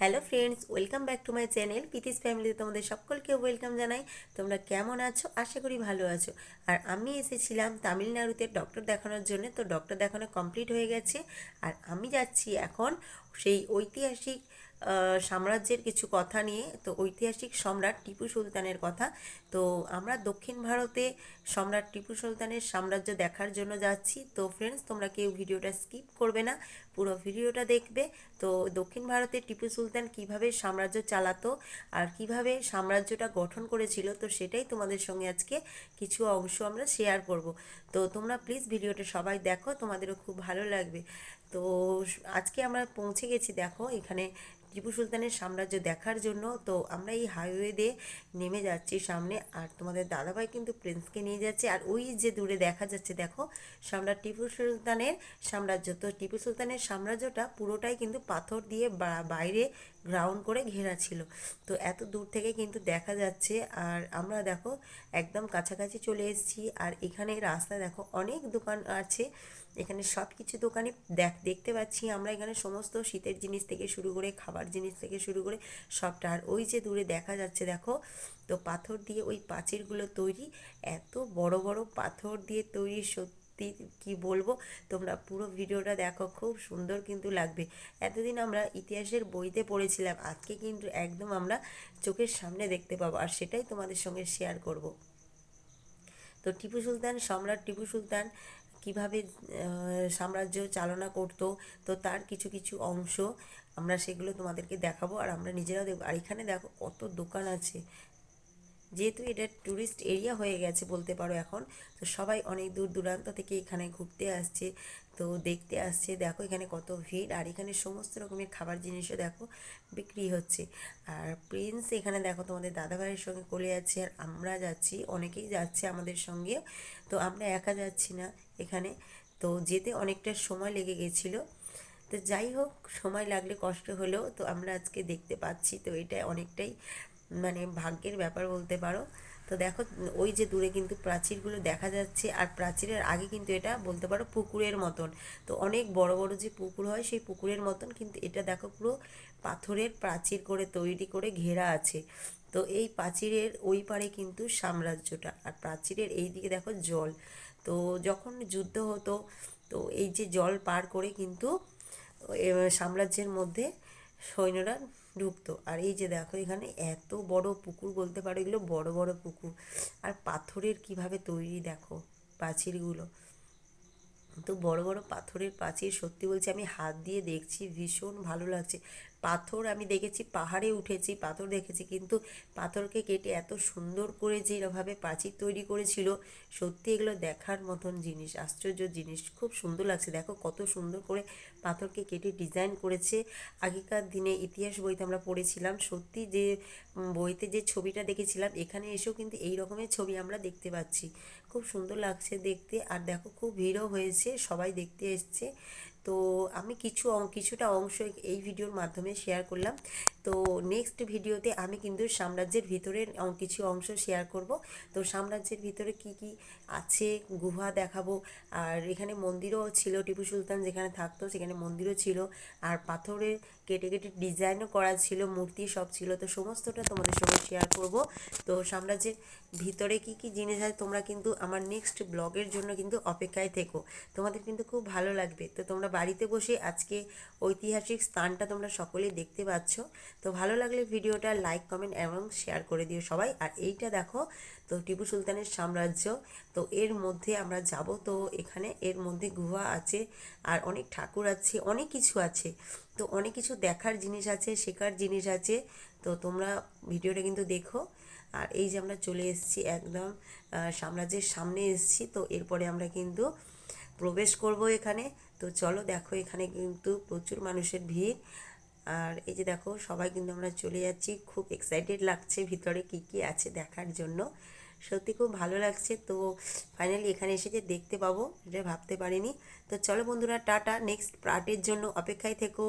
Hello friends, welcome back to my channel পিতিস ফ্যামিলিতে তোমাদের সকলকে ওয়েলকাম জানাই। তোমরা কেমন আছো? আশা করি ভালো আছো। আর আমি এসেছিলাম তামিলনাড়ুতে ডক্টর দেখানোর জন্য। তো ডক্টর দেখানো কমপ্লিট হয়ে গেছে। আর আমি যাচ্ছি এখন সেই ঐতিহাসিক সাম্রাজ্যের কিছু কথা নিয়ে, তো ঐতিহাসিক সম্রাট টিপু সুলতানের কথা। তো আমরা দক্ষিণ ভারতে সম্রাট টিপু সুলতানের সাম্রাজ্য দেখার জন্য যাচ্ছি। তো ফ্রেন্ডস তোমরা কেউ ভিডিওটা স্কিপ করবে না, পুরো ভিডিওটা দেখবে। তো দক্ষিণ ভারতে টিপু সুলতান কীভাবে সাম্রাজ্য চালাতো আর কীভাবে সাম্রাজ্যটা গঠন করেছিল, তো সেটাই তোমাদের সঙ্গে আজকে কিছু অংশ আমরা শেয়ার করব। তো তোমরা প্লিজ ভিডিওটা সবাই দেখো, তোমাদেরও খুব ভালো লাগবে। তো আজকে আমরা পৌঁছে গেছি, দেখো, এখানে টিপু সুলতানের সাম্রাজ্য দেখার জন্য। তো আমরা এই হাইওয়ে দিয়ে নেমে যাচ্ছি সামনে, আর তোমাদের দাদাভাই কিন্তু প্রিন্সকে নিয়ে যাচ্ছে। আর ওই যে দূরে দেখা যাচ্ছে, দেখো সম্রাট টিপু সুলতানের সাম্রাজ্য। তো টিপু সুলতানের সাম্রাজ্যটা পুরোটাই কিন্তু পাথর দিয়ে বাইরে গ্রাউন্ড করে ঘেরা ছিল। তো এত দূর থেকে কিন্তু দেখা যাচ্ছে, আর আমরা দেখো একদম কাছাকাছি চলে এসেছি, আর এখানে রাস্তা দেখো অনেক দোকান আছে। এখানে সব কিছু দোকানে দেখ, দেখতে পাচ্ছি আমরা এখানে সমস্ত শীতের জিনিস থেকে শুরু করে খাবার জিনিস থেকে শুরু করে সবটা। আর ওই যে দূরে দেখা যাচ্ছে দেখো, তো পাথর দিয়ে ওই পাঁচিরগুলো তৈরি, এত বড় বড় পাথর দিয়ে তৈরি সত্যি কি বলব? তোমরা পুরো ভিডিওটা দেখো, খুব সুন্দর কিন্তু লাগবে। এতদিন আমরা ইতিহাসের বইতে পড়েছিলাম, আজকে কিন্তু একদম আমরা চোখের সামনে দেখতে পাবো, আর সেটাই তোমাদের সঙ্গে শেয়ার করব। তো টিপু সুলতান, সম্রাট টিপু সুলতান কীভাবে সাম্রাজ্য চালনা করতো, তো তার কিছু কিছু অংশ আমরা সেগুলো তোমাদেরকে দেখাবো, আর আমরা নিজেরাও দেখব। আর এখানে দেখো কত দোকান আছে যেহেতু এটা ট্যুরিস্ট এরিয়া হয়ে গেছে বলতে পারো এখন, তো সবাই অনেক দূর দূরান্ত থেকে এখানে ঘুরতে আসছে, তো দেখতে আসছে, দেখো এখানে কত ভিড়, আর এখানে সমস্ত রকমের খাবার জিনিসও দেখো বিক্রি হচ্ছে। আর প্রিন্স এখানে দেখো তোমাদের দাদাভাইয়ের সঙ্গে কোলে যাচ্ছে আর আমরা যাচ্ছি, অনেকেই যাচ্ছে আমাদের সঙ্গে, তো আমরা একা যাচ্ছি না এখানে, তো যেতে অনেকটা সময় লেগে গেছিল। তো যাই হোক, সময় লাগলে কষ্ট হলেও তো আমরা আজকে দেখতে পাচ্ছি, তো এটা অনেকটাই মানে ভাগ্যের ব্যাপার বলতে পারো। তো দেখো, ওই যে দূরে কিন্তু প্রাচীরগুলো দেখা যাচ্ছে, আর প্রাচীরের আগে কিন্তু এটা বলতে পারো পুকুরের মতন। তো অনেক বড় বড় যে পুকুর হয়, সেই পুকুরের মতন কিন্তু এটা দেখো পুরো পাথরের প্রাচীর করে তৈরি করে ঘেরা আছে। তো এই প্রাচীরের ওই পারে কিন্তু সাম্রাজ্যটা, আর প্রাচীরের এই দিকে দেখো জল। তো যখন যুদ্ধ হতো, তো এই যে জল পার করে কিন্তু সাম্রাজ্যের মধ্যে সৈন্যরা ঢুকতো আর এই যে দেখো, এখানে এত বড় পুকুর বলতে পারো, এগুলো বড় বড় পুকুর। আর পাথরের কীভাবে তৈরি দেখো প্রাচীরগুলো তো বড় বড় পাথরের প্রাচীর সত্যি বলছি আমি হাত দিয়ে দেখছি, ভীষণ ভালো লাগছে। পাথর আমি দেখেছি, পাহাড়ে উঠেছি, পাথর দেখেছি, কিন্তু পাথরকে কেটে এত সুন্দর করে যে এরভাবে প্রাচীর তৈরি করেছিল, সত্যি এগুলো দেখার মতন জিনিস, আশ্চর্য জিনিস, খুব সুন্দর লাগছে। দেখো কত সুন্দর করে পাথরকে কেটে ডিজাইন করেছে। আগেকার দিনে ইতিহাস বইতে আমরা পড়েছিলাম, সত্যি যে বইতে যে ছবিটা দেখেছিলাম, এখানে এসেও কিন্তু এই রকমের ছবি আমরা দেখতে পাচ্ছি। খুব সুন্দর লাগছে দেখতে, আর দেখো খুব ভিড়ও হয়েছে, সবাই দেখতে এসছে। তো আমি কিছু কিছুটা অংশ এই ভিডিওর মাধ্যমে শেয়ার করলাম। তো নেক্সট ভিডিওতে আমি কিন্তু সাম্রাজ্যের ভিতরের অং- কিছু অংশ শেয়ার করব। তো সাম্রাজ্যের ভিতরে কি কি আছে গুহা দেখাবো। আর এখানে মন্দিরও ছিল, টিপু সুলতান যেখানে থাকতো সেখানে মন্দিরও ছিল। আর পাথরের কেটে কেটে ডিজাইনও করা ছিল, মূর্তি সব ছিল। তো সমস্তটা তোমাদের সঙ্গে শেয়ার করব। তো সাম্রাজ্যের ভিতরে কি কি জিনিস আছে তোমরা কিন্তু আমার নেক্সট ব্লগের জন্য কিন্তু অপেক্ষায় থেকো। তোমাদের কিন্তু খুব ভালো লাগবে। তো তোমরা বাড়িতে বসে আজকে ঐতিহাসিক স্থানটা তোমরা সকলেই দেখতে পাচ্ছ। তো ভালো লাগলে ভিডিওটা লাইক কমেন্ট এবং শেয়ার করে দিও সবাই। আর এইটা দেখো, তো টিপু সুলতানের সাম্রাজ্য, তো এর মধ্যে আমরা যাব, তো এখানে এর মধ্যে গুহা আছে, আর অনেক ঠাকুর আছে, অনেক কিছু আছে। তো অনেক কিছু দেখার জিনিস আছে, শেখার জিনিস আছে, তো তোমরা ভিডিওটা কিন্তু দেখো। আর এই যে আমরা চলে এসেছি একদম সাম্রাজ্যের সামনে এসেছি, তো এরপরে আমরা কিন্তু প্রবেশ করব এখানে। তো চলো দেখো, এখানে কিন্তু প্রচুর মানুষের ভিড়। আর এই যে দেখো, সবাই কিন্তু আমরা চলে যাচ্ছি। খুব এক্সাইটেড লাগছে ভিতরে কি কি আছে দেখার জন্য। সত্যি খুব ভালো লাগছে। তো ফাইনালি এখানে এসে যে দেখতে পাবো, এটা ভাবতে পারিনি। তো চলো বন্ধুরা, টাটা। নেক্সট পার্টের জন্য অপেক্ষায় থেকো।